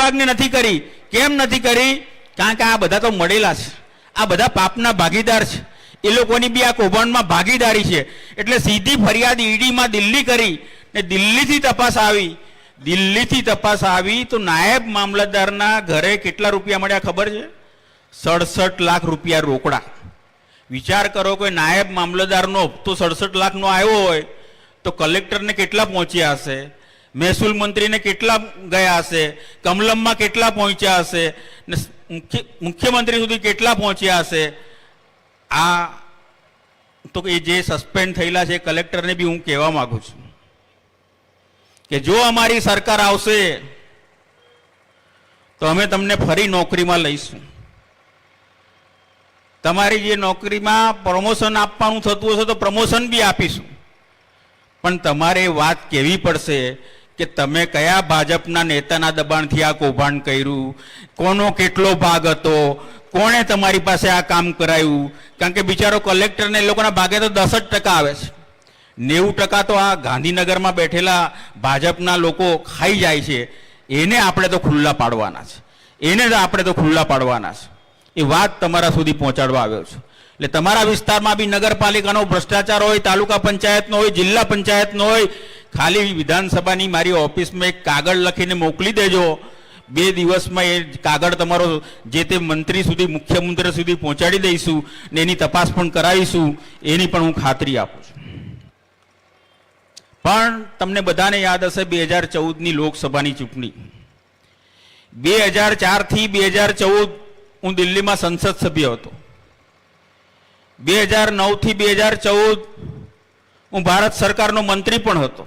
વિભાગને નથી કરી. કેમ નથી કરી? કારણ કે આ બધા તો મળેલા છે. આ બધા પાપના ભાગીદાર છે. એ લોકોની બી આ કૌભાંડમાં ભાગીદારી છે. એટલે સીધી ફરિયાદ ઈડીમાં દિલ્હી કરી ને દિલ્હીથી તપાસ આવી. દિલ્હીથી તપાસ આવી તો નાયબ મામલતદારના ઘરે કેટલા રૂપિયા મળ્યા ખબર છે? સડસઠ લાખ રૂપિયા રોકડા. વિચાર કરો કે નાયબ મામલતદારનો હપ્તો સડસઠ લાખનો આવ્યો હોય તો કલેક્ટરને કેટલા પહોંચ્યા હશે? મહેસૂલ મંત્રીને કેટલા ગયા હશે? કમલમમાં કેટલા પહોંચ્યા હશે? મુખ્યમંત્રી સુધી કેટલા પહોંચ્યા હશે? આ તો એ જે સસ્પેન્ડ થયેલા છે કલેક્ટરને બી હું કહેવા માંગુ છું કે જો અમારી સરકાર આવશે, તો અમે તમને ફરી નોકરીમાં લઈશું. તમારી જે નોકરીમાં પ્રમોશન આપવાનું થતું હશે તો પ્રમોશન બી આપીશું. પણ તમારે વાત કહેવી પડશે કે તમે કયા ભાજપના નેતાના દબાણથી આ કૌભાંડ કર્યું? કોનો કેટલો ભાગ હતો? કોણે તમારી પાસે આ કામ કરાયું? કારણ કે બિચારો કલેક્ટરને એ લોકોના ભાગે તો દસ જ ટકા આવે છે. નેવું ટકા તો આ ગાંધીનગરમાં બેઠેલા ભાજપના લોકો ખાઈ જાય છે. એને આપણે તો ખુલ્લા પાડવાના છે. એને આપણે તો ખુલ્લા પાડવાના છે. એ વાત તમારા સુધી પહોંચાડવા આવ્યો છું. એટલે તમારા વિસ્તારમાં બી નગરપાલિકાનો ભ્રષ્ટાચાર હોય, તાલુકા પંચાયતનો હોય, જિલ્લા પંચાયતનો હોય ખાલી વિધાનસભાની મારી ઓફિસમાં એક કાગળ લખીને મોકલી દેજો. બે દિવસમાં એ કાગળ તમારો જે તે મંત્રી સુધી, મુખ્યમંત્રી સુધી પહોંચાડી દઈશું ને એની તપાસ પણ કરાવીશું, એની પણ હું ખાતરી આપું છું. પણ તમને બધાને યાદ હશે બે હજાર ચૌદની લોકસભાની ચૂંટણી. બે હજાર ચારથી બે હજાર ચૌદ હું દિલ્હીમાં સંસદ સભ્ય હતો. બે હજાર નવથી બે હજાર ચૌદ હું ભારત સરકારનો મંત્રી પણ હતો.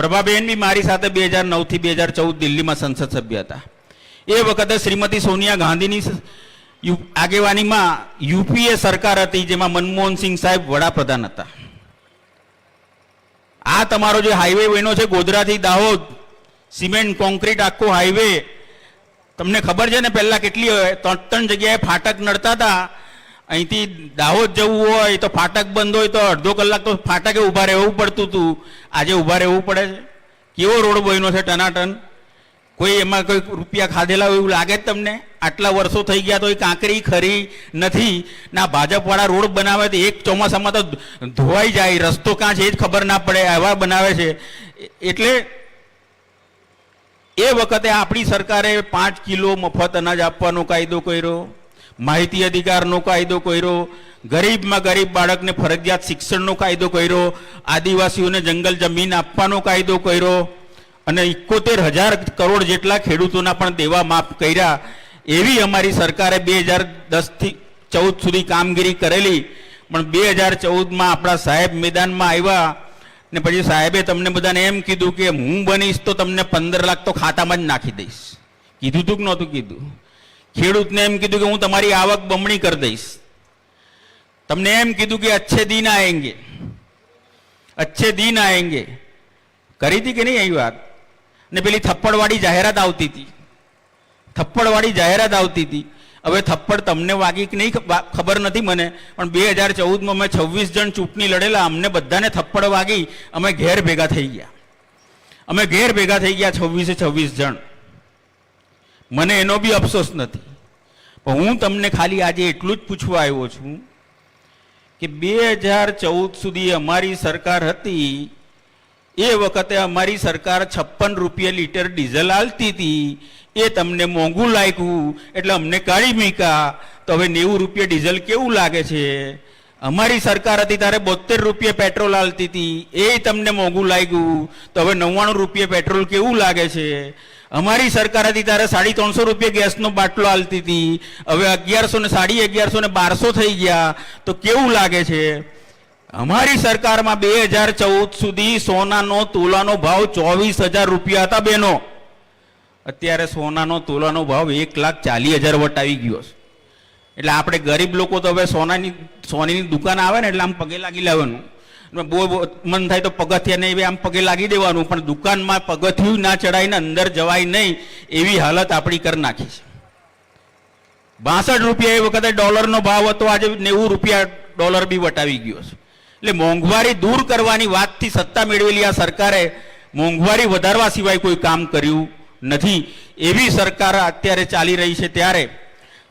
પ્રભાબેન બી મારી સાથે બે હજાર નવથી બે હજાર ચૌદ દિલ્હીમાં સંસદ સભ્ય હતા એ વખતે શ્રીમતી સોનિયા ગાંધીની આગેવાનીમાં યુપીએ સરકાર હતી, જેમાં મનમોહનસિંહ સાહેબ વડાપ્રધાન હતા આ તમારો જે હાઈવે બન્યો છે, ગોધરાથી દાહોદ, સિમેન્ટ, કોન્ક્રીટ, આખો હાઈવે, તમને ખબર છે ને, પહેલા કેટલી? ત્રણ ત્રણ જગ્યાએ ફાટક નડતા હતા અહીંથી દાહોદ જવું હોય તો ફાટક બંધ હોય તો અડધો કલાક તો ફાટકે ઊભા રહેવું પડતું હતું આજે ઊભા રહેવું પડે છે. કેવો રોડ બન્યો છે ટનાટન? કોઈ એમાં કોઈ રૂપિયા ખાધેલા હોય એવું લાગે જ તમને? આટલા વર્ષો થઈ ગયા તો એ કાંકરી ખરી નથી. ના, ભાજપવાળા રોડ બનાવે તો એક ચોમાસામાં તો ધોવાઈ જાય. રસ્તો કાં છે એ જ ખબર ના પડે. એવા બનાવે છે. એટલે એ વખતે આપણી સરકારે પાંચ કિલો મફત અનાજ આપવાનો કાયદો કર્યો. માહિતી અધિકારનો કાયદો કર્યો, ગરીબમાં ગરીબ બાળકને ફરજિયાત શિક્ષણનો કાયદો કર્યો, આદિવાસીઓને જંગલ જમીન આપવાનો કાયદો કર્યો, અને એકોતેર હજાર કરોડ જેટલા ખેડૂતોના પણ દેવા માફ કર્યા. એવી અમારી સરકારે બે હજાર દસથી ચૌદ સુધી કામગીરી કરેલી, પણ બે હજાર ચૌદમાં આપણા સાહેબ મેદાનમાં આવ્યા, ને પછી સાહેબે તમને બધાને એમ કીધું કે હું બનીશ તો તમને પંદર લાખ તો ખાતામાં જ નાખી દઈશ. કીધું તું કે નહોતું કીધું? ખેડૂતને એમ કીધું કે હું તમારી આવક બમણી કરી દઈશ. તમને એમ કીધું કે અચ્છે દિન આએંગે અચ્છે દિન આએંગે કરી હતી કે નહીં એ વાત? ને પેલી થપ્પડવાળી જાહેરાત આવતી હતી. થપ્પડવાળી જાહેરાત આવતી હતી. હવે થપ્પડ તમને વાગી કે નહીં ખબર નથી મને, પણ બે હજાર ચૌદમાં અમે છવ્વીસ જણ ચૂંટણી લડેલા, અમને બધાને થપ્પડ વાગી, અમે ઘેર ભેગા થઈ ગયા. અમે ઘેર ભેગા થઈ ગયા છવ્વીસે છવ્વીસ જણ. મને એનો બી અફસોસ નથી. પણ હું તમને ખાલી આજે એટલું જ પૂછવા આવ્યો છું કે બે હજાર ચૌદ સુધી અમારી સરકાર હતી, એ વખતે અમારી સરકાર છપ્પન રૂપિયા લીટર ડીઝલ આલતી હતી, એ તમને મોંઘું લાગ્યું, એટલે અમને કાઢી મૂક્યા તો હવે નેવું રૂપિયા ડીઝલ કેવું લાગે છે? અમારી સરકાર હતી ત્યારે બોતેર રૂપિયા પેટ્રોલ આવતી હતી, એ તમને મોંઘું લાગ્યું. તો હવે નવ્વાણું રૂપિયે પેટ્રોલ કેવું લાગે છે? અમારી સરકાર હતી ત્યારે સાડી ત્રણસો રૂપિયા ગેસનો બાટલો આવતી હતી. હવે અગિયારસો ને સાડી અગિયારસો ને બારસો થઈ ગયા. તો કેવું લાગે છે? અમારી સરકારમાં બે હજાર ચૌદ સુધી સોનાનો તોલાનો ભાવ ચોવીસ હજાર રૂપિયા હતા બેનો. અત્યારે સોનાનો તોલાનો ભાવ એક લાખ ચાલીસ હજાર વટાવી ગયો છે. એટલે આપણે ગરીબ લોકો તો હવે સોનાની, સોનીની દુકાન આવે ને એટલે આમ પગે લાગી લેવાનું. બહુ મન થાય તો પગથિયા નહીં આમ પગે લાગી દેવાનું. પણ દુકાનમાં પગથિયું ના ચડાવીને અંદર જવાય નહીં, એવી હાલત આપણી કરી નાખી છે. બાસઠ રૂપિયા એ વખતે ડોલરનો ભાવ હતો, આજે નેવું રૂપિયા ડોલર બી વટાવી ગયો છે. એટલે મોંઘવારી દૂર કરવાની વાતથી સત્તા મેળવેલી આ સરકારે મોંઘવારી વધારવા સિવાય કોઈ કામ કર્યું નથી. એવી સરકાર અત્યારે ચાલી રહી છે ત્યારે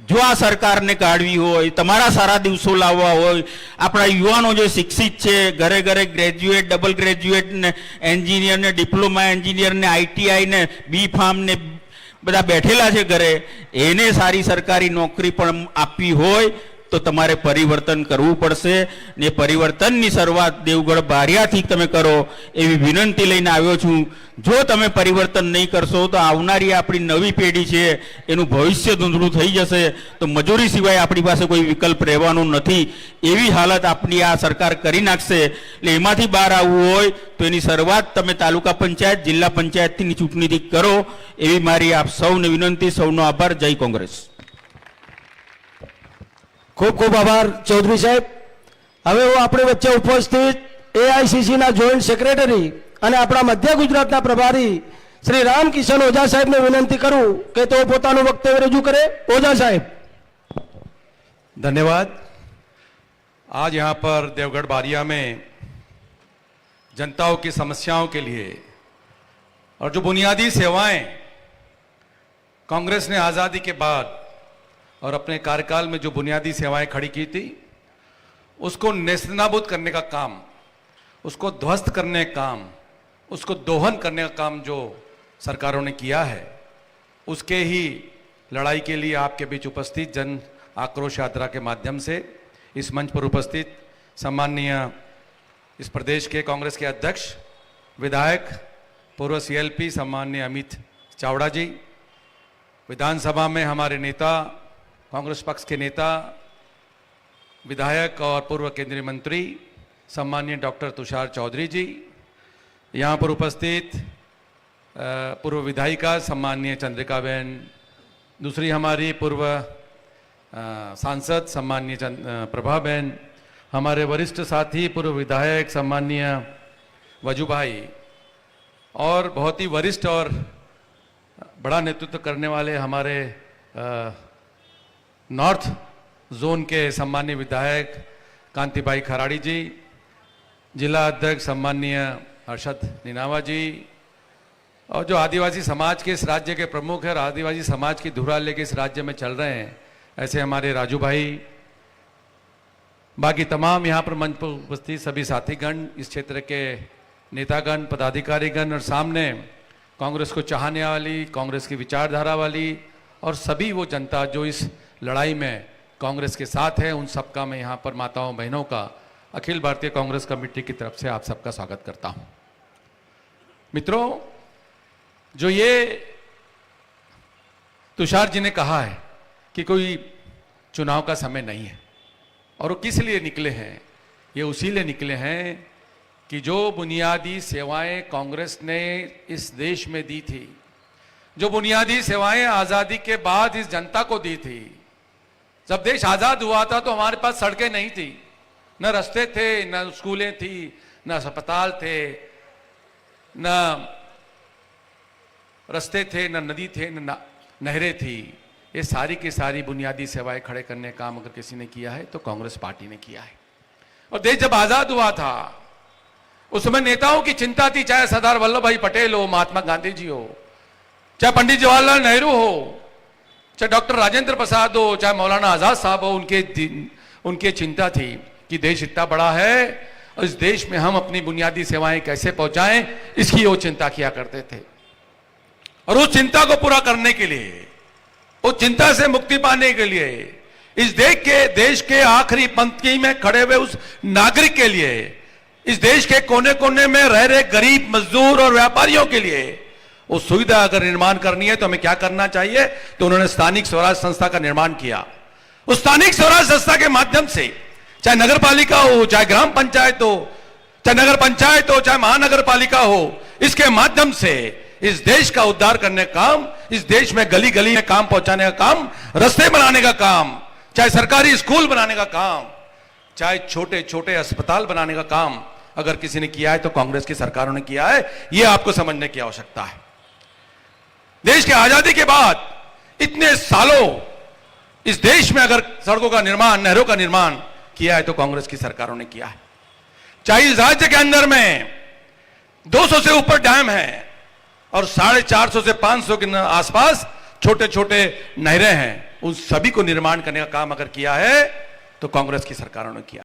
જો આ સરકારને કાઢવી હોય, તમારા સારા દિવસો લાવવા હોય, આપણા યુવાનો જે શિક્ષિત છે, ઘરે ઘરે ગ્રેજ્યુએટ ડબલ ગ્રેજ્યુએટને એન્જિનિયરને ડિપ્લોમા એન્જિનિયરને આઈટીઆઈને બી ફાર્મને બધા બેઠેલા છે ઘરે, એને સારી સરકારી નોકરી પણ આપવી હોય તો તમારે પરિવર્તન કરવું પડશે ને પરિવર્તનની શરૂઆત દેવગઢ બારિયાથી તમે કરો એવી વિનંતી લઈને આવ્યો છું. જો તમે પરિવર્તન નહીં કરશો તો આવનારી આપણી નવી પેઢી છે એનું ભવિષ્ય ધૂંધળું થઈ જશે. તો મજૂરી સિવાય આપણી પાસે કોઈ વિકલ્પ રહેવાનો નથી. એવી હાલત આપણી આ સરકાર કરી નાખશે. એટલે એમાંથી બહાર આવવું હોય તો એની શરૂઆત તમે તાલુકા પંચાયત, જિલ્લા પંચાયતની ચૂંટણીથી કરો. એવી મારી આપ સૌને વિનંતી, સૌનો આભાર. જય કોંગ્રેસ. ખૂબ ખૂબ આભાર ચૌધરી સાહેબ હવે હું આપણી વચ્ચે ઉપસ્થિત એઆઈસીસીના જોઈન્ટ સેક્રેટરી અને આપણા મધ્ય ગુજરાતના પ્રભારી શ્રી રામકિશન ઓઝા સાહેબને વિનંતી કરું કે તેઓ પોતાનું વક્તવ્ય રજૂ કરે ઓઝા સાહેબ धन्यवाद आज यहाँ पर देवगढ़ बारिया में जनताओं की समस्याओं के लिए और जो बुनियादी सेवाएं कांग्रेस ने आज़ादी के बाद और अपने कार्यकाल में जो बुनियादी सेवाएँ खड़ी की थी, उसको नेस्तनाबूद करने का काम, उसको ध्वस्त करने का काम, उसको दोहन करने का काम जो सरकारों ने किया है, उसके ही लड़ाई के लिए आपके बीच उपस्थित जन आक्रोश यात्रा के माध्यम से इस मंच पर उपस्थित सम्माननीय इस प्रदेश के कांग्रेस के अध्यक्ष, विधायक, पूर्व सीएलपी सम्माननीय अमित चावड़ा जी, विधानसभा में हमारे नेता कांग्रेस पक्ष के नेता विधायक और पूर्व केंद्रीय मंत्री सम्माननीय डॉक्टर तुषार चौधरी जी यहाँ पर उपस्थित पूर्व विधायिका सम्माननीय चंद्रिका बहन दूसरी हमारी पूर्व सांसद अ, प्रभा बहन हमारे वरिष्ठ साथी पूर्व विधायक सम्माननीय वज़ू भाई और बहुत ही वरिष्ठ और बड़ा नेतृत्व करने वाले हमारे अ, नॉर्थ जोन के सम्मान्य विधायक कांतिभाई खराड़ी जी, जिला अध्यक्ष सम्माननीय हर्षद निनावा जी, और जो आदिवासी समाज के इस राज्य के प्रमुख है और आदिवासी समाज की धुरा लेके इस राज्य में चल रहे हैं, ऐसे हमारे राजू भाई, बाकी तमाम यहाँ पर मंच पर उपस्थित सभी साथीगण, इस क्षेत्र के नेतागण, पदाधिकारीगण, और सामने कांग्रेस को चाहने वाली, कांग्रेस की विचारधारा वाली, और सभी वो जनता जो इस लड़ाई में कांग्रेस के साथ है, उन सबका मैं यहाँ पर माताओं, बहनों का अखिल भारतीय कांग्रेस कमेटी की तरफ़ से आप सबका स्वागत करता हूँ। मित्रों, जो ये तुषार जी ने कहा है कि कोई चुनाव का समय नहीं है, और वो किस लिए निकले हैं, ये उसी लिए निकले हैं कि जो बुनियादी सेवाएँ कांग्रेस ने इस देश में दी थी, जो बुनियादी सेवाएँ आज़ादी के बाद इस जनता को दी थी जब देश आज़ाद हुआ था तो हमारे पास सड़कें नहीं थी। न रास्ते थे, न स्कूलें थी, न अस्पताल थे, न रास्ते थे, न नदी थे, न नहरें थी। ये सारी की सारी बुनियादी सेवाएँ खड़े करने का काम अगर किसी ने किया है तो कांग्रेस पार्टी ने किया है। और देश जब आज़ाद हुआ था उस समय नेताओं की चिंता थी, चाहे सरदार वल्लभ भाई पटेल हो, महात्मा गांधी जी हो, चाहे पंडित जवाहरलाल नेहरू हो चाहे डॉक्टर राजेंद्र प्रसाद हो, चाहे मौलाना आज़ाद साहब हो, उनके उनकी चिंता थी कि देश इतना बड़ा है और इस देश में हम अपनी बुनियादी सेवाएँ कैसे पहुंचाएँ, इसकी वो चिंता किया करते थे। और उस चिंता को पूरा करने के लिए, उस चिंता से मुक्ति पाने के लिए, इस देश के देश के आखिरी पंक्ति में खड़े हुए उस नागरिक के लिए, इस देश के कोने कोने में रह रहे गरीब, मजदूर और व्यापारियों के लिए वो सुविधा अगर निर्माण करनी है तो हमें क्या करना चाहिए? तो उन्होंने स्थानिक स्वराज संस्था का निर्माण किया। उस स्थानिक स्वराज संस्था के माध्यम से, चाहे नगर पालिका हो, चाहे ग्राम पंचायत हो, चाहे नगर पंचायत हो, चाहे महानगर पालिका हो, इसके माध्यम से इस देश का उद्धार करने का काम, इस देश में गली गली में काम पहुँचाने का काम, रस्ते बनाने का काम, चाहे सरकारी स्कूल बनाने का काम, चाहे छोटे छोटे अस्पताल बनाने का काम, अगर किसी ने किया है तो कांग्रेस की सरकारों ने किया है यह आपको समझने की आवश्यकता है। देश की आज़ादी के बाद इतने सालों इस देश में अगर सड़कों का निर्माण, नहरों का निर्माण किया है तो कांग्रेस की सरकारों ने किया है। चाहे इस राज्य के अंदर में 200 से ऊपर डैम है और साढ़े चार सौ से पाँच सौ के आसपास छोटे छोटे नहरें हैं। उन सभी को निर्माण करने का काम अगर किया है तो कांग्रेस की सरकारों ने किया